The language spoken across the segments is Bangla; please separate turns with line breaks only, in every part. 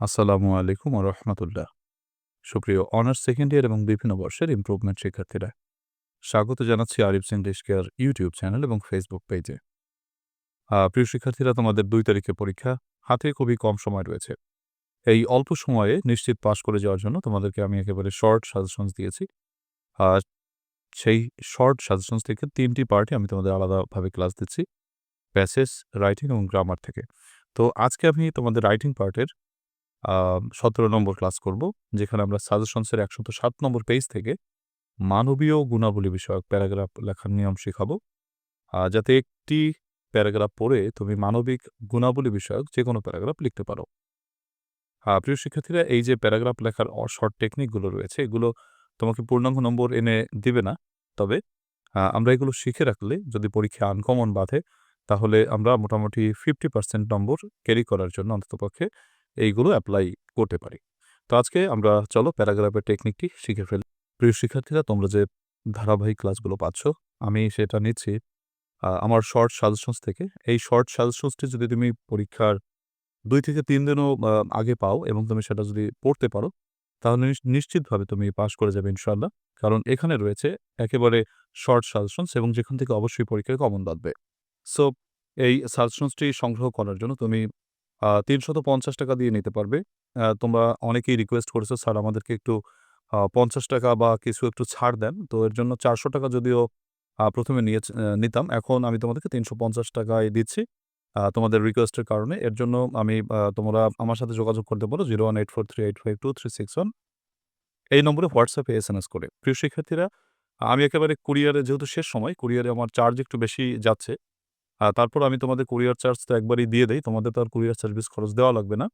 আসসালামু আলাইকুম রাহমাতুল্লাহ। সুপ্রিয় অনার্স সেকেন্ড ইয়ার এবং বিভিন্ন বর্ষের ইমপ্রুভমেন্ট শিক্ষার্থীরা, স্বাগত জানাচ্ছি Arif's English care YouTube channel এবং ফেসবুক পেজে। প্রিয় শিক্ষার্থীরা তোমাদের দুই তারিখে পরীক্ষা, হাতে খুবই কম সময় রয়েছে। এই অল্প সময়ে নিশ্চিত পাস করে যাওয়ার জন্য তোমাদেরকে আমি একেবারে শর্ট সাজেশনস দিয়েছি। আর সেই শর্ট সাজেশনস থেকে ৩ টি পার্টে আমি তোমাদের আলাদাভাবে ক্লাস দিচ্ছি। প্যাসেজ, রাইটিং এবং গ্রামার থেকে। তো আজকে আমি তোমাদের রাইটিং পার্টের ১৭ নম্বর ক্লাস করব, যেখানে আমরা সাজেশনসের ১০৭ নম্বর পেজ থেকে মানবীয় গুণাবলী বিষয়ক প্যারাগ্রাফ লেখার নিয়ম শিখাবো। যাতে একটি প্যারাগ্রাফ পড়ে তুমি মানবিক গুণাবলী বিষয়ক যে কোনো প্যারাগ্রাফ লিখতে পারো। প্রিয় শিক্ষার্থীরা এই যে প্যারাগ্রাফ লেখার শর্ট টেকনিকগুলো রয়েছে, এগুলো তোমাকে পূর্ণাঙ্গ নম্বর এনে দিবে না। তবে আমরা এগুলো শিখে রাখলে যদি পরীক্ষায় আনকমন বাধে, তাহলে আমরা মোটামুটি 50% নম্বর ক্যারি করার জন্য অন্ততপক্ষে এইগুলো অ্যাপ্লাই করতে পারি। তো আজকে আমরা চলো প্যারাগ্রাফের টেকনিকটি শিখে ফেলি। প্রিয় শিক্ষার্থীরা তোমরা যে ধারাবাহিক ক্লাসগুলো পাচ্ছ, আমি সেটা নিচ্ছি আমার শর্ট সাজেশনস থেকে। এই শর্ট সাজেশনসটি যদি তুমি পরীক্ষার দুই থেকে তিন দিনও আগে পাও এবং তুমি সেটা যদি পড়তে পারো, তাহলে নিশ্চিতভাবে তুমি পাস করে যাবে ইনশাল্লাহ কারণ এখানে রয়েছে একেবারে শর্ট সাজেশনস এবং যেখান থেকে অবশ্যই পরীক্ষায় কমন বাঁধবে। সো এই সাজেশনসটি সংগ্রহ করার জন্য তুমি আ ৳৩৫০ দিয়ে নিতে পারবে। তোমরা অনেকেই রিকোয়েস্ট করেছ, "স্যার আমাদেরকে একটু পঞ্চাশ টাকা বা কিছু একটু ছাড় দেন।" তো এর জন্য ৳৪০০ যদিও প্রথমে ১ম এ নিয়েছ আ নিতাম। এখন আমি তোমাদেরকে তিনশো পঞ্চাশ টাকায় দিচ্ছি। তোমাদের রিকোয়েস্টের কারণে। এর জন্য আমি তোমরা আমার সাথে যোগাযোগ করতে পারো 01843852361 এই নম্বরে হোয়াটসঅ্যাপে এসএমএস করে। প্রিয় শিক্ষার্থীরা, আমি একেবারে কুরিয়ারে যেহেতু শেষ সময়, কুরিয়ারে আমার চার্জ একটু বেশি যাচ্ছে। তারপর আমি তোমাদের কুরিয়ার চার্জ তো একবারেই দিয়ে দেই। তোমাদের তো আর কুরিয়ার সার্ভিস খরচ দেওয়া লাগবে না।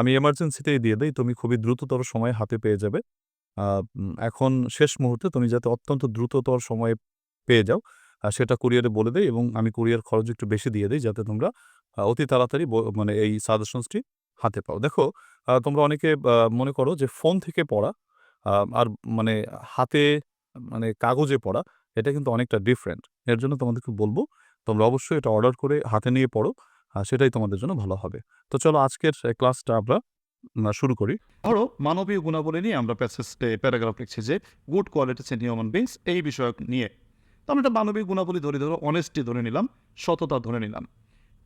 আমি এমার্জেন্সিতেই দিয়ে দেই। তুমি খুবই দ্রুততর সময়ে হাতে পেয়ে যাবে। এখন শেষ মুহূর্তে তুমি যাতে অত্যন্ত দ্রুততর সময়ে পেয়ে যাও, সেটা কুরিয়ারে বলে দেয় এবং আমি কুরিয়ার খরচ একটু বেশি দিয়ে দেই যাতে তোমরা অতি তাড়াতাড়ি মানে এই সাজেশনসটি হাতে পাও। দেখো, তোমরা অনেকে মনে করো যে ফোন থেকে পড়া আর মানে হাতে মানে কাগজে পড়া, এটা কিন্তু অনেকটা ডিফারেন্ট। এর জন্য তোমাদেরকে বলব, তোমরা অবশ্যই এটা অর্ডার করে হাতে নিয়ে পড়ো। সেটাই তোমাদের জন্য ভালো হবে। তো চলো আজকের ক্লাসটা আমরা শুরু করি।
ধরো মানবীয় গুণাবলী নিয়ে আমরা প্যাসেজে প্যারাগ্রাফ লিখছি যে good qualities in human beings এই বিষয়ক নিয়ে। তো আমরা একটা মানবিক গুণাবলী ধরে ধরো অনেস্টি ধরে নিলাম, সততা ধরে নিলাম।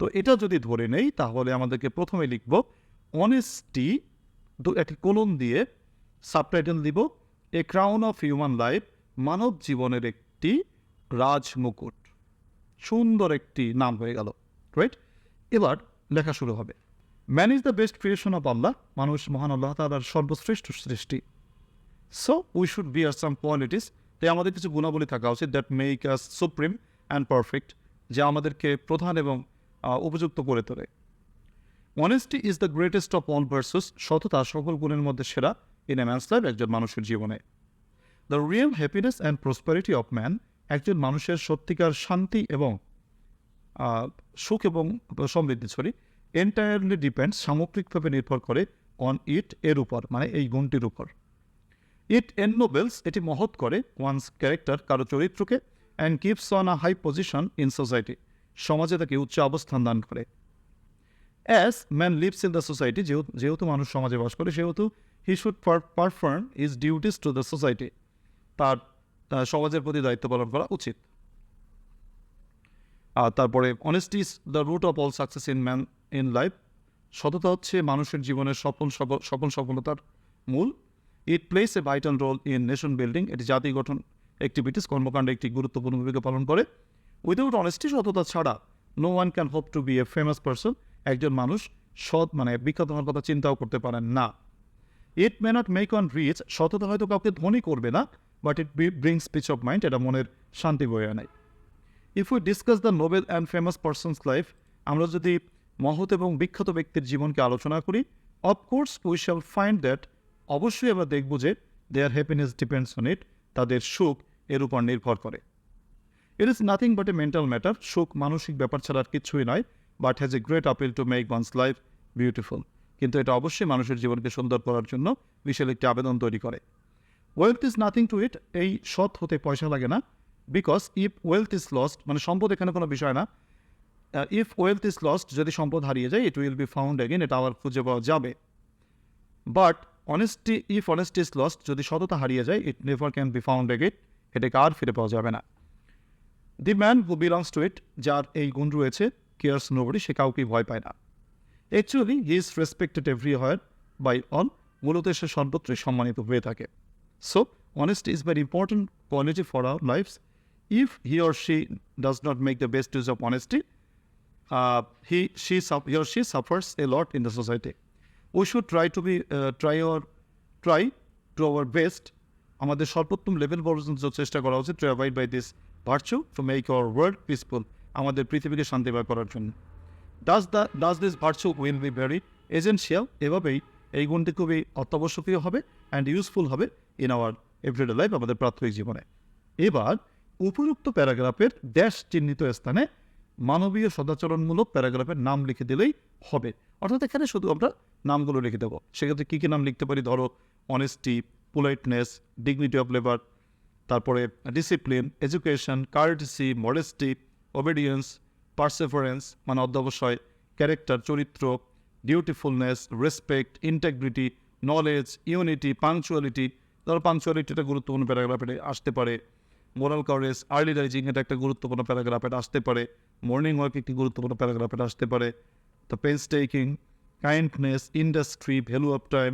তো এটা যদি ধরে নেই তাহলে আমাদেরকে ১ম এ লিখব অনেস্টি একটি কোলন দিয়ে সাবটাইটেল দিব a crown of human life মানব জীবনের একটি রাজমুকুট। সুন্দর একটি নাম হয়ে গেল। রাইট? এবার লেখা শুরু হবে। Man is the best creation of Allah. মানুষ মহান আল্লাহ তাআলার সর্বশ্রেষ্ঠ সৃষ্টি। So we should bear some qualities তাই আমাদের কিছু গুণাবলী থাকা উচিত that make us supreme and perfect যা আমাদেরকে প্রধান এবং উপযুক্ত করে তোলে। Honesty is the greatest of all virtues সততা সকল গুণের মধ্যে সেরা ইন এ ম্যানস লাইফ একজন মানুষের জীবনে। The real happiness and prosperity of man একজন মানুষের সত্যিকার শান্তি এবং সুখ এবং সমৃদ্ধি সরি এন্টায়ারলি ডিপেন্ডস সামগ্রিকভাবে নির্ভর করে অন ইট এর উপর মানে এই গুণটির উপর। ইট এননোবেলস এটি মহৎ করে ওয়ান্স ক্যারেক্টার কারও চরিত্রকে and gives one a high position in society সমাজে তাকে উচ্চ অবস্থান দান করে। As man lives in the society যেহেতু মানুষ সমাজে বাস করে, সেহেতু he should perform his duties to the society তার সমাজের প্রতি দায়িত্ব পালন করা উচিত। আর তারপরে honesty is the root of all success in man in life সততা হচ্ছে মানুষের জীবনের সফল সফল সফলতার মূল। It plays a vital role in nation building এটি জাতি গঠন অ্যাক্টিভিটিস কর্মকাণ্ডে একটি গুরুত্বপূর্ণ ভূমিকা পালন করে। উইদাউট অনেস্টি সততা ছাড়া no one can hope to be a famous person একজন মানুষ সৎ মানে বিখ্যাত হওয়ার কথা চিন্তাও করতে পারেন না। It may not make one rich সততা হয়তো কাউকে ধনী করবে না but it brings peace of mind এটা মনের শান্তি বয়ে আনে। If we discuss the noble and famous persons life আমরা যদি মহৎ এবং বিখ্যাত ব্যক্তির জীবনকে আলোচনা করি of course we shall find that অবশ্যই আমরা দেখব যে their happiness depends on it তাদের সুখ এর উপর নির্ভর করে। It is nothing but a mental matter সুখ মানসিক ব্যাপার ছাড়া আর কিছুই নয় but has a great appeal to make one's life beautiful কিন্তু এটা অবশ্যই মানুষের জীবনকে সুন্দর করার জন্য বিশাল একটি আবেদন তৈরি করে। Wealth is nothing to it এই সৎ হতে পয়সা লাগে না because if wealth is lost মানে সম্পদ এখানে কোনো বিষয় না ইফ ওয়েলথ ইজ লস্ট যদি সম্পদ হারিয়ে যায় it will be found again এটা আবার খুঁজে পাওয়া যাবে। But honesty if honesty is lost যদি সততা হারিয়ে যায় it never can be found again এটাকে আর ফিরে পাওয়া যাবে না। The man who belongs to it যার এই গুণ রয়েছে কেয়ার্স নোবডি সে কাউকেই ভয় পায় না। Actually he is respected everywhere by all মূলত সে সর্বত্রই সম্মানিত হয়ে থাকে। So honesty is very important quality for our lives. If he or she does not make the best use of honesty, uh, he she he or she suffers a lot in the society. We should try to be uh, try or try to our best. আমাদের সর্বোত্তম লেভেল পর্যন্ত চেষ্টা করা উচিত to avoid by this virtue to make our world peaceful আমাদের পৃথিবীকে শান্তিময় করার জন্য does the does this virtue will be very essential এভাবেই এই গুণটি খুবই অত্যাবশ্যকীয় হবে অ্যান্ড ইউজফুল হবে ইন আওয়ার এভরিডে লাইফ আমাদের প্রাথমিক জীবনে। এবার উপযুক্ত প্যারাগ্রাফের ড্যাশ চিহ্নিত স্থানে মানবীয় সদাচরণমূলক প্যারাগ্রাফের নাম লিখে দিলেই হবে। অর্থাৎ এখানে শুধু আমরা নামগুলো লিখে দেবো। সেক্ষেত্রে কী কী নাম লিখতে পারি? ধরো honesty politeness dignity of labour তারপরে discipline education courtesy modesty obedience perseverance মানে অধ্যবসায় ক্যারেক্টার চরিত্র dutifulness respect integrity knowledge unity punctuality ধরো পাংচুয়ালিটিটা গুরুত্বপূর্ণ প্যারাগ্রাফে আসতে পারে। মোরাল কারেজ আর্লি রাইজিং এটা একটা গুরুত্বপূর্ণ প্যারাগ্রাফে আসতে পারে। মর্নিং ওয়াক একটি গুরুত্বপূর্ণ প্যারাগ্রাফে আসতে পারে। তো painstaking kindness industry value of time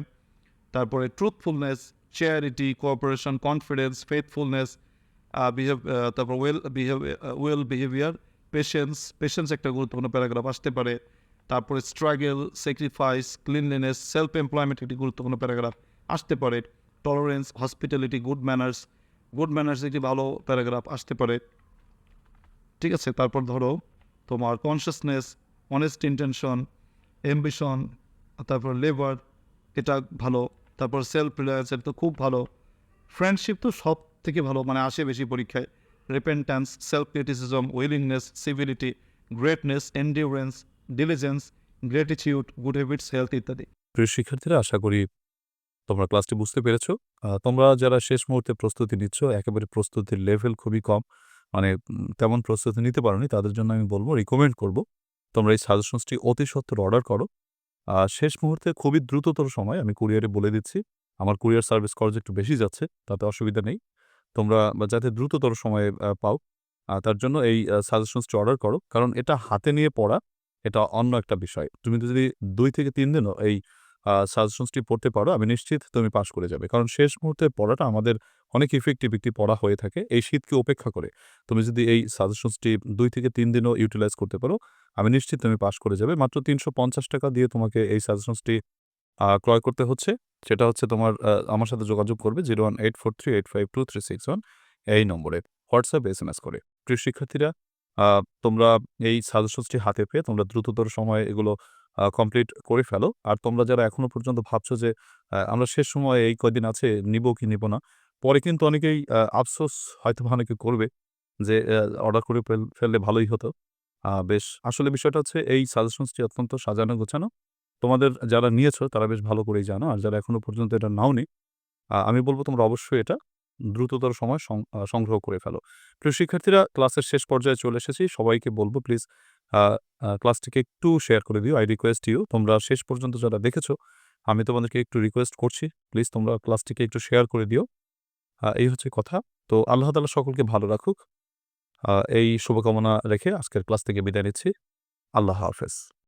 তারপরে truthfulness charity cooperation confidence faithfulness behave তারপর well behave well behaviour patience patience একটা গুরুত্বপূর্ণ প্যারাগ্রাফ আসতে পারে। তারপরে struggle sacrifice cleanliness self employment একটি গুরুত্বপূর্ণ প্যারাগ্রাফ আসতে পারে। Tolerance hospitality good manners good manners একটি ভালো প্যারাগ্রাফ আসতে পারে। ঠিক আছে, তারপর ধরো তোমার কনসিয়াসনেস অনেস্ট ইন্টেনশন এম্বিশন তারপর লেবার এটা ভালো, তারপর সেলফ রিলায়েন্স এটা তো খুব ভালো। ফ্রেন্ডশিপ তো সব থেকে ভালো মানে আসে বেশি পরীক্ষায়। Repentance self criticism willingness civility greatness endurance diligence gratitude good habits health ইত্যাদি।
প্রিয় শিক্ষার্থীরা, আশা করি তোমরা ক্লাসটি বুঝতে পেরেছ। তোমরা যারা শেষ মুহূর্তে প্রস্তুতি নিচ্ছ, একেবারে প্রস্তুতির লেভেল খুবই কম মানে তেমন প্রস্তুতি নিতে পারোনি, তাদের জন্য আমি বলব রিকমেন্ড করব। তোমরা এই সাজেশনসটি অতি সত্তর অর্ডার করো। শেষ মুহূর্তে খুবই দ্রুততর সময়, আমি কুরিয়ারে বলে দিচ্ছি, আমার কুরিয়ার সার্ভিস খরচ একটু বেশি যাচ্ছে, তাতে অসুবিধা নেই। তোমরা যাতে দ্রুততর সময়ে পাও তার জন্য এই সাজেশনসটি অর্ডার করো। কারণ এটা হাতে নিয়ে পড়া, এটা অন্য একটা বিষয়। তুমি যদি দুই থেকে তিন দিনও এই সাজেশনসটি পড়তে পারো, আমি নিশ্চিত তুমি পাশ করে যাবে। কারণ শেষ মুহূর্তে পড়াটা আমাদের অনেক ইফেক্টিভ একটি পড়া হয়ে থাকে, এই শীতকে উপেক্ষা করে। তুমি যদি এই সাজেশনসটি দুই থেকে তিন দিনও ইউটিলাইজ করতে পারো, আমি নিশ্চিত তুমি পাশ করে যাবে। মাত্র তিনশো পঞ্চাশ টাকা দিয়ে তোমাকে এই সাজেশনসটি ক্রয় করতে হচ্ছে। সেটা হচ্ছে তোমার আমার সাথে যোগাযোগ করবে zero one eight four three eight five two three six one এই নম্বরে। হোয়াটসঅ্যাপ, এস এম এস করে। প্রিয় শিক্ষার্থীরা তোমরা এই সাজেশনসটি হাতে পেয়ে তোমরা দ্রুততর সময়ে এগুলো কমপ্লিট করে ফেলো। আর তোমরা যারা এখনও পর্যন্ত ভাবছ যে আমরা শেষ সময়ে এই কয়দিন আছে নিব কি নিব না পরে কিন্তু অনেকেই আফসোস হয়তো অনেকে করবে যে অর্ডার করে ফেললে ভালোই হতো। বেশ আসলে বিষয়টা হচ্ছে এই সাজেশনসটি অত্যন্ত সাজানো গোছানো। তোমাদের যারা নিয়েছো তারা বেশ ভালো করেই জানো। আর যারা এখনও পর্যন্ত এটা নাওনি আহ, আমি বলব তোমরা অবশ্যই এটা দ্রুততর সময় সংগ্রহ করে ফেলো। প্রিয় শিক্ষার্থীরা ক্লাসের শেষ পর্যায়ে চলে এসেছি। সবাইকে বলব প্লিজ ক্লাসটিকে একটু শেয়ার করে দিও। আই রিকোয়েস্ট ইউ তোমরা শেষ পর্যন্ত যারা দেখেছ, আমি তোমাদেরকে একটু রিকোয়েস্ট করছি। প্লিজ তোমরা ক্লাসটিকে একটু শেয়ার করে দিও। এই হচ্ছে কথা। তো আল্লাহ তালা সকলকে ভালো রাখুক। এই শুভকামনা রেখে আজকের ক্লাস থেকে বিদায় নিচ্ছি। আল্লাহ হাফেজ।